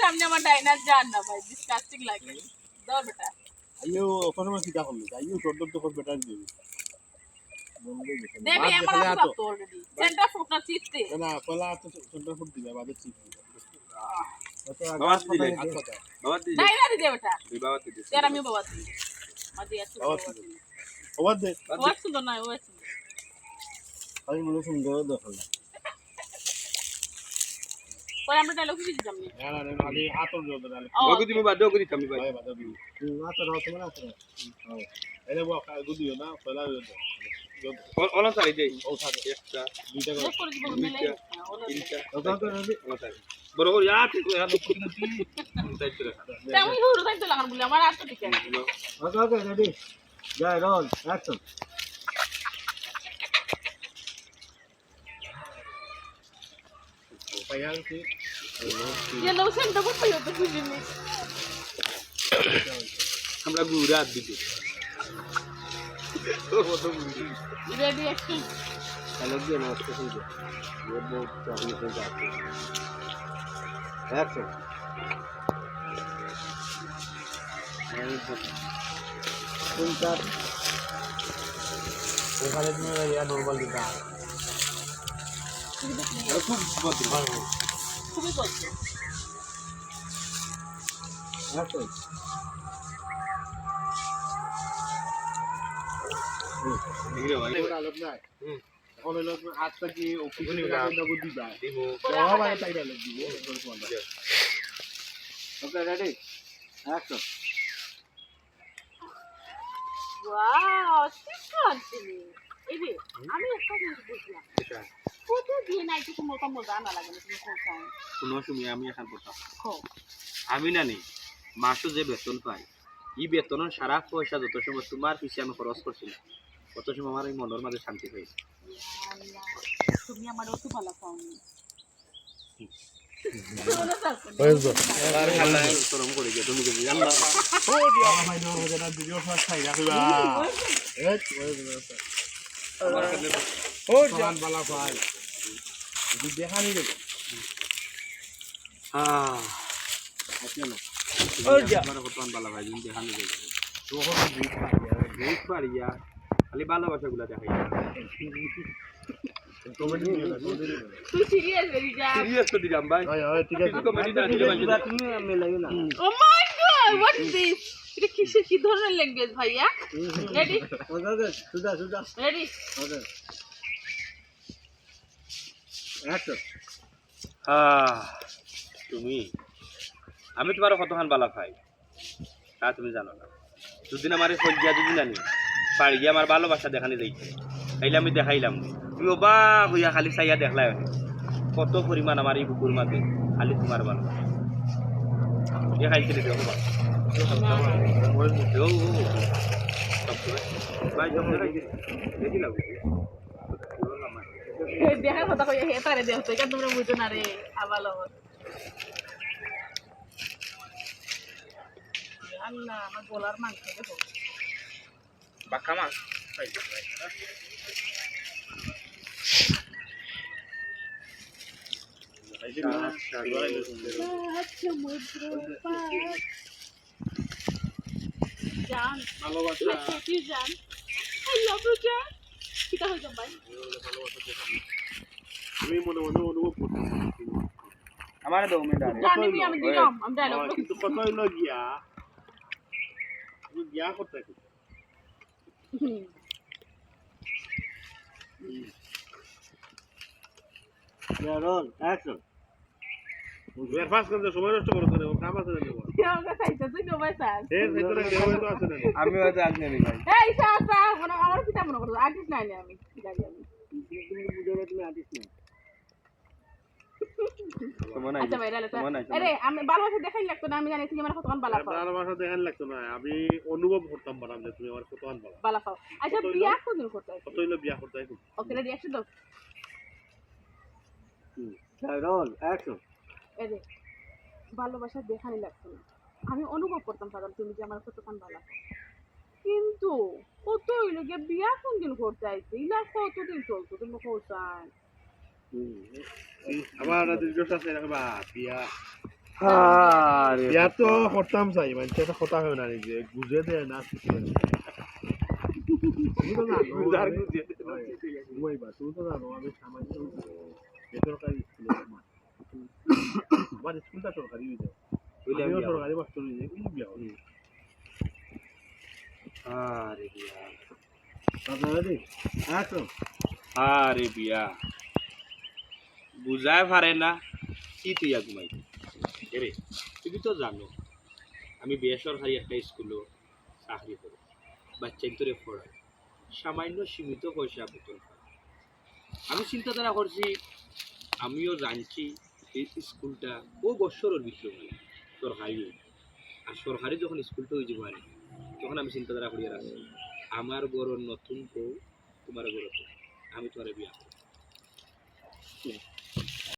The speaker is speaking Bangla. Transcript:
সামনে আমার ডাইনার যান না ভাই ডিসকাস্টিং লাগে। দাও বেটা। আইও ওখানে মা কিটা করলি? আইও তোর তো কোন বেটার দিবি দেবি আমার হাতে তো অলরেডি সেন্টার না তো। ফুট দিবে বাদে চিপ বাবা দিলে। বাবা দিলে। ডাইনার দে বেটা। দুই বাবা দিলে তেরা আমি বাবা দিলে। দিই ওয়াদ দে ও সুন্দর না ও সুন্দর আমি মনে সুন্দর দেখাল পরে আমরা ডায়লগ কিছু দিতাম না না না না আমি আতর জোর দালে ও ওকে তুমি বাদ দাও করি তুমি ভাই ভাই বাদে দিবি আতর হাত না আতর এনে বো গুদিও না পলা অন সারি দেই একটা দুইটা তিনটা বড় করে ইয়া ঠিক ইয়া তো কুড়ি তিন তাইতে রাখা তেমন হুড় থাকতে লাগান বলে আমার আর তো ঠিক আছে okay okay ready Joy roll action Payal কি যে লো সেন্টার ফুট পাইও তো খুশি নি আমরা গুড়া দিতে ও কত গুড়ি রেডি অ্যাকশন হ্যালো দিয়ে নমস্কার শুনছো ये बहुत चाहने से जाते एक्शन ফুলটার ওখানে তুমি ইয়া নর্মাল দিতে হবে খুব বদ্র ভালো খুবই বদ্র হ্যাঁ তো। আলোক নাই। আমি একটা জিনিস বুঝলাম। নাই না লাগে না তুমি কোথাও কোনো সময় আমি এখন পড়তাম খো আমি না নি মাসও যে বেতন পাই এই বেতনের সারা পয়সা যত সময় তোমার পিছিয়ে আমি খরচ করছিলাম কত সময় আমার এই মনের মাঝে শান্তি হয়েছে। তুমি আমার অত ভালো পাওনি। খালি ভালোবাসা গুলা দেখাই কমেডি নিয়ে না কমেডি নিয়ে তুই সিরিয়াস যা সিরিয়াস তো দিলাম ভাই ঠিক আছে কমেডি না দিলে ভাই তুমি আমি লাগে না ও my god what is this এটা কিসের কি ধরনের ল্যাঙ্গুয়েজ ভাইয়া রেডি ওকে ওকে সুদা সুদা রেডি ওকে অ্যাকশন হ্যাঁ তুমি। আমি তোমার কতক্ষণ বালা খাই তা তুমি জানো না। দুদিন আমার এই সজ্জা যদি জানি পাড়ি গিয়ে আমার ভালোবাসা দেখানি যাইছে তাইলে আমি দেখাইলাম। তুমি অবাক হইয়া খালি চাইয়া দেখলাই কত পরিমাণ আমার এই বুকুর মাঝে খালি তোমার ভালোবাসা দেখাইছিলে দেখো বা। ও, ও, ও। সবসময়। ভাই, সবসময় দেখাইছিলে। দেখিলাম। দেখার কথা কই হে তারে দেহ তো কেন তোমরা বুঝো না রে আবালো আল্লাহ আমার গলার মাংস দেখো বাক্কা মাছ সমুদ্র পার জান ভালোবাসা আচ্ছা তুই জান আই লাভ ইউ জান কিটা হইতাম ভাই আমার কিন্তু কত হইল গিয়া গিয়া করতে রোল অ্যাকশন এর করতে সময় নষ্ট করতে কাম আছে আমি হয়তো ভাই। এই মানে আমার আর্টিস্ট নাই আমি জানি আমি তুমি বুঝালে তুমি আর্টিস্ট না তোমার নাই আচ্ছা ভাই ডায়লগ তোমার নাই আরে আমি ভালোবাসা দেখাই লাগতো না আমি জানি তুমি আমার কতক্ষণ বালা পাও। আপনার ভাষা দেখান লাগতো না আমি অনুভব করতাম পারাম যে তুমি আমার কত বালা। পাও। আচ্ছা বিয়া কোনদিন করতে কত হইল বিয়া করতে ওকে রেডি দাও রোল অ্যাকশন যে ভালোবাসা দেখানি লাগতো না। আমি অনুভব করতাম পারতাম তুমি যে আমার কতক্ষণ ভালো কিন্তু কত হইল গিয়ে বিয়া কোনদিন করতে আইছে? ইলা কতদিন চলতো? তুমি কোথায় আমার দীর্ঘ আছে রাখবা বিয়া। আরে বিয়া তো করতাম চাই মানে এটা কথা হয় না নিজে গুজে দে না তুমি তো জানো, আমি- বেসরকারি স্কুলে আমার স্কুলটা সরকারি হয়ে যায় আমিও সরকারি হয়ে বিয়া করি আরে বিয়া। আসো। আরে বিয়া। বুঝায় পারে না কি তুই ঘুমাই রে? তুমি তো জানো আমি বেসরকারি একটা স্কুলও চাকরি করি। বাচ্চা তোরে পড়াই সামান্য সীমিত পয়সা বেতন। আমি চিন্তাধারা করছি আমিও জানছি এই স্কুলটা ও বৎসরের বিশ্বকাল মানে, সরকারিও আর সরকারি যখন স্কুলটা ওই জীবনে মানে, তখন আমি চিন্তাধারা করিয়া রাখছি। আমার বড় নতুন বউ, তোমার বড় আমি তোমার বিয়া